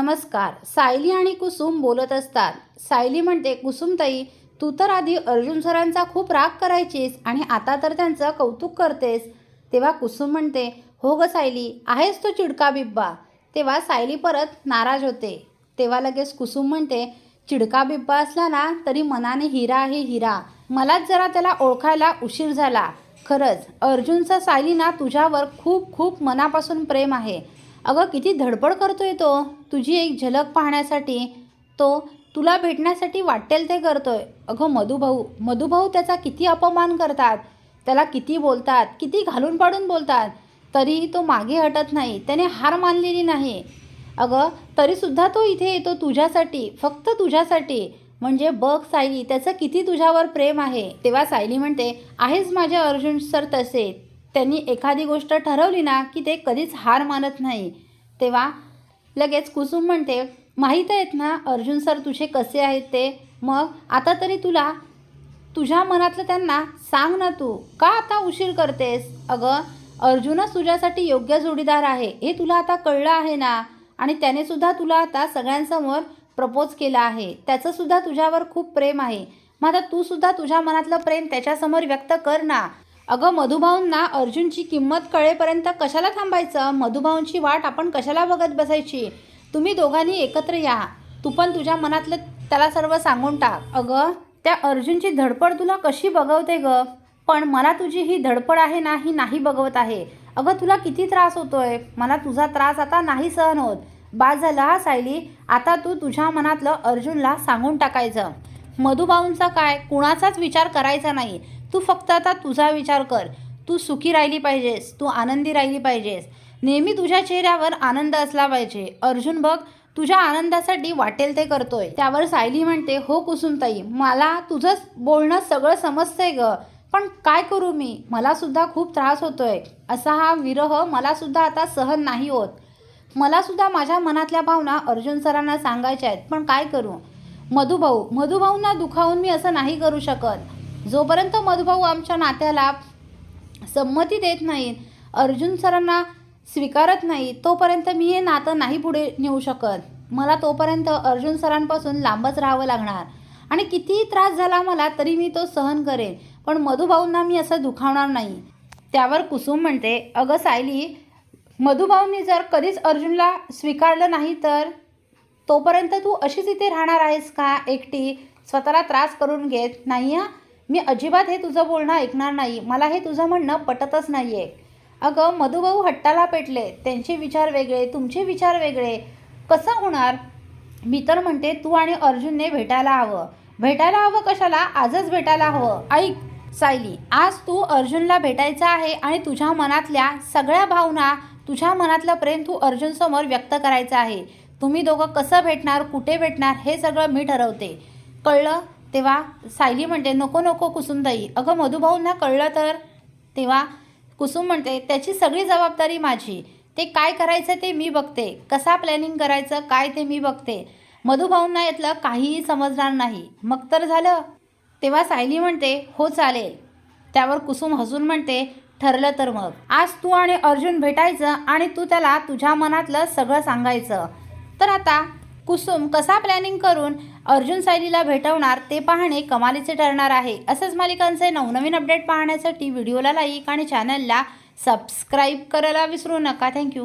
नमस्कार. सायली आणि कुसुम बोलत असतात. सायली म्हणते कुसुमताई तू तर आधी अर्जुन सरांचा खूप राग करायचीस आणि आता तर त्यांचं कौतुक करतेस. तेव्हा कुसुम म्हणते हो ग सायली आहेस तो चिडका बिब्बा. तेव्हा सायली परत नाराज होते. तेव्हा लगेच कुसुम म्हणते चिडका बिब्बा असला ना तरी मनाने हिरा आहे हिरा. मलाच जरा त्याला ओळखायला उशीर झाला. खरंच अर्जुनचा सायली ना तुझ्यावर खूप खूप मनापासून प्रेम आहे. अगं किती धडपड करतोय तो. तुझी एक झलक पाहण्यासाठी तो तुला भेटण्यासाठी वाटेल ते करतोय. अगं मधुभाऊ मधुभाऊ त्याचा किती अपमान करतात. त्याला किती बोलतात किती घालून पाडून बोलतात. तरीही तो मागे हटत नाही. त्याने हार मानलेली नाही. अगं तरीसुद्धा तो इथे येतो तुझ्यासाठी फक्त तुझ्यासाठी. म्हणजे बघ सायली त्याचं किती तुझ्यावर प्रेम आहे. तेव्हा सायली म्हणते आहेच माझे अर्जुन सर तसे. त्यांनी एखादी गोष्ट ठरवली ना की ते कधीच हार मानत नाही. तेव्हा लगेच कुसुम म्हणते माहीत आहेत ना अर्जुन सर तुझे कसे आहेत ते? मग आता तरी तुला तुझ्या मनातलं त्यांना सांग ना तू का आता उशीर करतेस? अगं अर्जुनच तुझ्यासाठी योग्य जोडीदार आहे हे तुला आता कळलं आहे ना? आणि त्याने सुद्धा तुला आता सगळ्यांसमोर प्रपोज केला आहे. त्याचंसुद्धा तुझ्यावर खूप प्रेम आहे. मग आता तूसुद्धा तुझ्या मनातलं प्रेम त्याच्यासमोर व्यक्त कर ना. अगं मधुभाऊंना अर्जुनची किंमत कळेपर्यंत कशाला थांबायचं? मधुभाऊंची वाट आपण कशाला बघत बसायची? तुम्ही दोघांनी एकत्र या. तू पण तुझ्या मनातलं त्याला सर्व सांगून टाक. अगं त्या अर्जुनची धडपड तुला कशी बघवते ग? पण मला तुझी ही धडपड आहे ना ही नाही बघवत आहे. अगं तुला किती त्रास होतोय? मला तुझा त्रास आता नाही सहन होत. बाद झाला हा सायली? आता तू तुझ्या मनातलं अर्जुनला सांगून टाकायचं. मधुभाऊंचा काय? कुणाचाच विचार करायचा नाही. तू फक्त आता तुझा विचार कर. तू सुखी राहिली पाहिजेस तू आनंदी राहिली पाहिजेस. नेहमी तुझ्या चेहऱ्यावर आनंद असला पाहिजे. अर्जुन बघ तुझ्या आनंदासाठी वाटेल ते करतोय. त्यावर सायली म्हणते हो कुसुमताई मला तुझं बोलणं सगळं समजतंय ग. पण काय करू मी? मला सुद्धा खूप त्रास होतोय. असा हा विरह मला सुद्धा आता सहन नाही होत. मला सुद्धा माझ्या मनातल्या भावना अर्जुन सरांना सांगायच्या आहेत. पण काय करू? मधुभाऊ मधुभाऊंना दुखावून मी असं नाही करू शकत. जोपर्यंत मधुभाऊ आमच्या नात्याला संमती देत नाहीत अर्जुन सरांना स्वीकारत नाही तोपर्यंत मी हे नातं नाही पुढे नेऊ शकत. मला तोपर्यंत अर्जुन सरांपासून लांबच राहावं लागणार. आणि कितीही त्रास झाला मला तरी मी तो सहन करेन. पण मधुभाऊंना मी असं दुखावणार नाही. त्यावर कुसुम म्हणते अगं सायली मधुभाऊंनी जर कधीच अर्जुनला स्वीकारलं नाही तर? तोपर्यंत तू अशीच इथे राहणार आहेस का? एकटी? स्वतःला त्रास करून घेत नाही हां? मी अजिबात हे तुझं बोलणं ऐकणार नाही. मला हे तुझं म्हणणं पटतच नाही आहे अगं मधुभाऊ हट्टाला पेटले. त्यांचे विचार वेगळे तुमचे विचार वेगळे. कसं होणार? मी तर म्हणते तू आणि अर्जुनने भेटायला हवं. भेटायला हवं कशाला? आजच भेटायला हवं. ऐक सायली आज तू अर्जुनला भेटायचं आहे आणि तुझ्या मनातल्या सगळ्या भावना तुझ्या मनातलं प्रेम तू अर्जुनसमोर व्यक्त करायचं आहे. तुम्ही दोघं कसं भेटणार कुठे भेटणार हे सगळं मी ठरवते. कळलं? तेव्हा सायली म्हणते नको नको कुसुमताई अगं मधुभाऊंना कळलं तर? तेव्हा कुसुम म्हणते त्याची सगळी जबाबदारी माझी. ते काय करायचं ते मी बघते. कसा प्लॅनिंग करायचं काय ते मी बघते. मधुभाऊंना यातलं काहीही समजणार नाही. मग तर झालं. तेव्हा सायली म्हणते हो चालेल. त्यावर कुसुम हसून म्हणते ठरलं तर मग. आज तू आणि अर्जुन भेटायचं आणि तू त्याला तुझ्या मनातलं सगळं सांगायचं. तर आता कुसुम कसा प्लॅनिंग करून अर्जुन सायलीला भेटवणार ते पाहणे कमालीचे ठरणार आहे. असंच मालिकांचे नवनवीन अपडेट पाहण्यासाठी व्हिडिओला लाईक आणि चॅनलला सबस्क्राईब करायला विसरू नका. थँक्यू